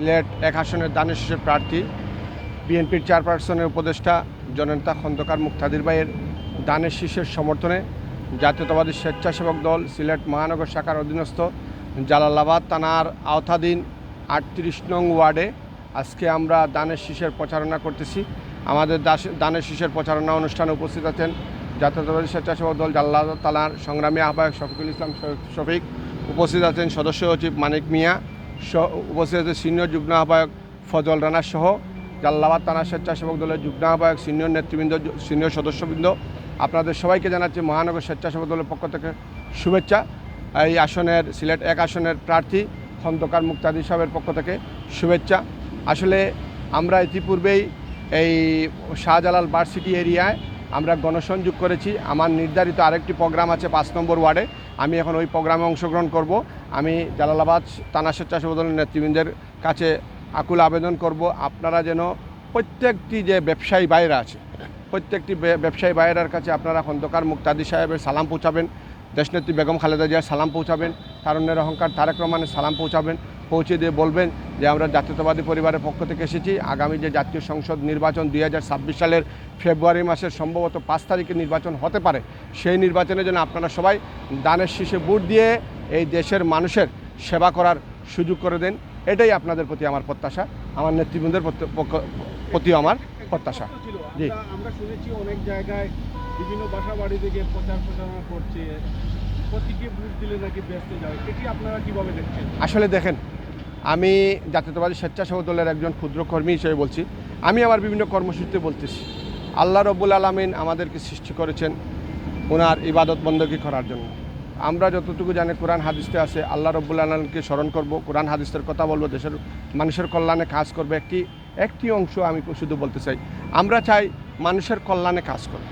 সিলেট এক আসনের দানের শীষের প্রার্থী, বিএনপির চেয়ারপারসনের উপদেষ্টা জননেতা খন্দকার মুক্তাদির ভাইয়ের দানের শীষের সমর্থনে জাতীয়তাবাদী স্বেচ্ছাসেবক দল সিলেট মহানগর শাখার অধীনস্থ জালালাবাদ থানার আওতাধীন আটত্রিশ নং ওয়ার্ডে আজকে আমরা দানের শীষের প্রচারণা করতেছি। আমাদের দানের শীষের প্রচারণা অনুষ্ঠানে উপস্থিত আছেন জাতীয়তাবাদী স্বেচ্ছাসেবক দল জাল্লা তালার সংগ্রামী আহ্বায়ক শফিকুল ইসলাম শফিক। উপস্থিত আছেন সদস্য সচিব মানিক মিয়া উপস্থিত আছেন সিনিয়র যুগ্ম আহ্বায়ক ফজল রানা সহ জাল্লাবাদ থানা স্বেচ্ছাসেবক দলের যুগ্ম আহ্বায়ক, সিনিয়র নেতৃবৃন্দ সিনিয়র সদস্যবৃন্দ। আপনাদের সবাইকে জানাচ্ছি মহানগর স্বেচ্ছাসেবক দলের পক্ষ থেকে শুভেচ্ছা। এই আসনের, সিলেট এক আসনের প্রার্থী খন্দকার মুক্তাদি সাহেবের পক্ষ থেকে শুভেচ্ছা। আসলে আমরা ইতিপূর্বেই এই শাহজালাল ভার্সিটি এরিয়ায় আমরা গণসংযোগ করেছি। আমার নির্ধারিত আরেকটি প্রোগ্রাম আছে পাঁচ নম্বর ওয়ার্ডে। আমি এখন ওই প্রোগ্রামে অংশগ্রহণ করব। আমি জালালাবাদ থানা স্বেচ্ছাসেবক দলের নেতৃবৃন্দের কাছে আকুল আবেদন করব, আপনারা যেন প্রত্যেকটি যে ব্যবসায়ী বাইরে আছে, প্রত্যেকটি ব্যবসায়ী বাইরের কাছে আপনারা খন্দকার মুক্তাদি সাহেবের সালাম পৌঁছাবেন, দেশনেত্রী বেগম খালেদা জিয়ার সালাম পৌঁছাবেন, তারুণ্যের অহংকার তারেক রহমানের সালাম পৌঁছাবেন, পৌঁছে দিয়ে বলবেন যে আমরা জাতীয়তাবাদী পরিবারের পক্ষ থেকে এসেছি। আগামী যে জাতীয় সংসদ নির্বাচন দুই হাজার ছাব্বিশ সালের ফেব্রুয়ারি মাসের সম্ভবত পাঁচ তারিখে নির্বাচন হতে পারে, সেই নির্বাচনের জন্য আপনারা সবাই দানের শীষে ভোট দিয়ে এই দেশের মানুষের সেবা করার সুযোগ করে দেন। এটাই আপনাদের প্রতি আমার প্রত্যাশা আমার নেতৃবৃন্দের প্রতি- প্রতিও আমার প্রত্যাশা। জি। আমরা- শুনেছি অনেক জায়গায় বিভিন্ন বাসা বাড়ি থেকে প্রচার প্রচারণা করছে নাকি যায়। এটি আপনারা কীভাবে দেখছেন? আসলে দেখেন আমি জাতীয়তাবাদী স্বেচ্ছাসেবক দলের একজন ক্ষুদ্র কর্মী হিসেবে বলছি আমি আমার বিভিন্ন কর্মসূচিতে বলতেছি আল্লাহ রব্বুল আলমিন আমাদেরকে সৃষ্টি করেছেন ওনার ইবাদত বন্দী করার জন্য। আমরা যতটুকু জানি কোরআন হাদিসতে আছে, আল্লাহ রব্বুল আলমকে স্মরণ করব। কোরআন হাদিসের কথা বলব, দেশের মানুষের কল্যাণে কাজ করবে। একটি একটি অংশ আমি শুধু বলতে চাই, আমরা চাই মানুষের কল্যাণে কাজ করবে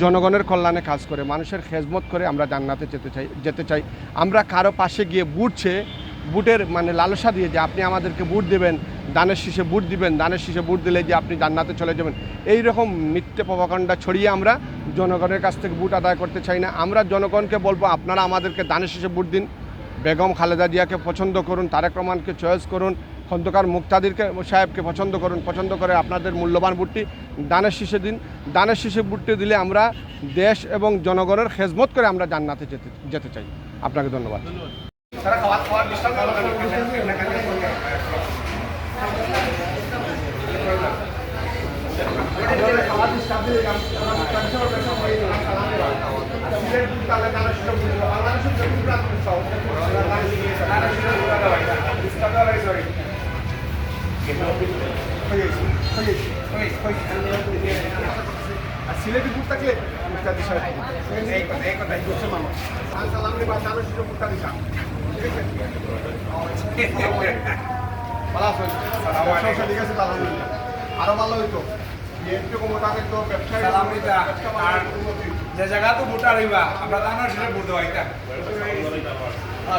জনগণের কল্যাণে কাজ করে, মানুষের খেজমত করে আমরা জান্নাতে যেতে চাই যেতে চাই। আমরা কারও পাশে গিয়ে বুটছে বুটের মানে লালসা দিয়ে যে আপনি আমাদেরকে বুট দেবেন, দানের শীষে বুট দিবেন, দানের শীষে বুট দিলে যে আপনি জান্নাতে চলে যাবেন। এই রকম মিথ্যে প্রভাকাণ্ডা ছড়িয়ে আমরা জনগণের কাছ থেকে বুট আদায় করতে চাই না। আমরা জনগণকে বলব, আপনারা আমাদেরকে দানের শীষে বুট দিন। বেগম খালেদা জিয়াকে পছন্দ করুন, তারেক রহমানকে চয়েস করুন, খন্দকার মুক্তাদিরকে সাহেবকে পছন্দ করুন, পছন্দ করে আপনাদের মূল্যবান বুটটি দানের শীষে দিন। দানের শীষে বুটটি দিলে আমরা দেশ এবং জনগণের খেজমত করে আমরা জান্নাতে যেতে যেতে চাই। আপনাকে ধন্যবাদ। সিলেটি বুট থাকলে মুক্তাদি সাহেব এই কথা এই কথা মানুষ সালাম নিবা দানের শীষে মুক্তাদি সাহেব আরও ভালো হইতো। যে জায়গা তো ভোটার হইবা আমরা জানার সেটা ভোট দেওয়া এটা আমরা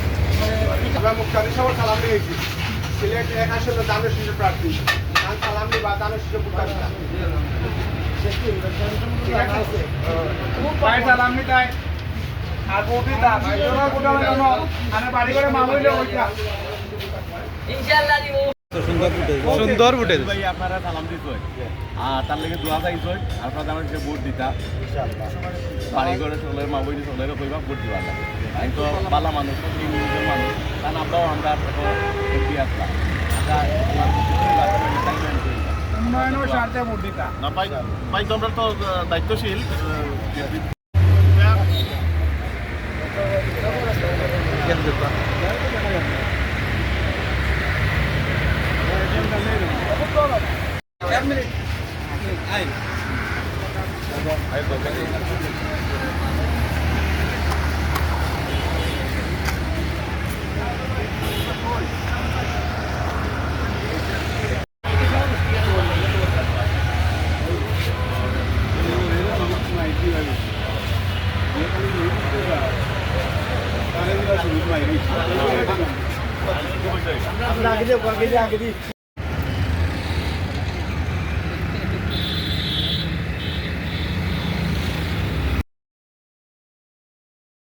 আমরা সালাম সিলেট এক আসলে দানের প্রার্থী। সালাম দানের সালাম নি তাই আর বাড়ি করে মামুইলে সুন্দর ফুটে আপনারা সালাম দিত আর তার লেগে দোয়া চাইছ আপনারা সে ভোট দিতা। বাড়ি করে চলে মা বই চলে কইবা ভোট দিবা তো বালা মানুষ মানুষ। কারণ আমরাও আমরা এমপি আসলাম উন্নয়নের স্বার্থে দিতা না পাই পাই তো আমরা তো দায়িত্বশীল এক আগে দিই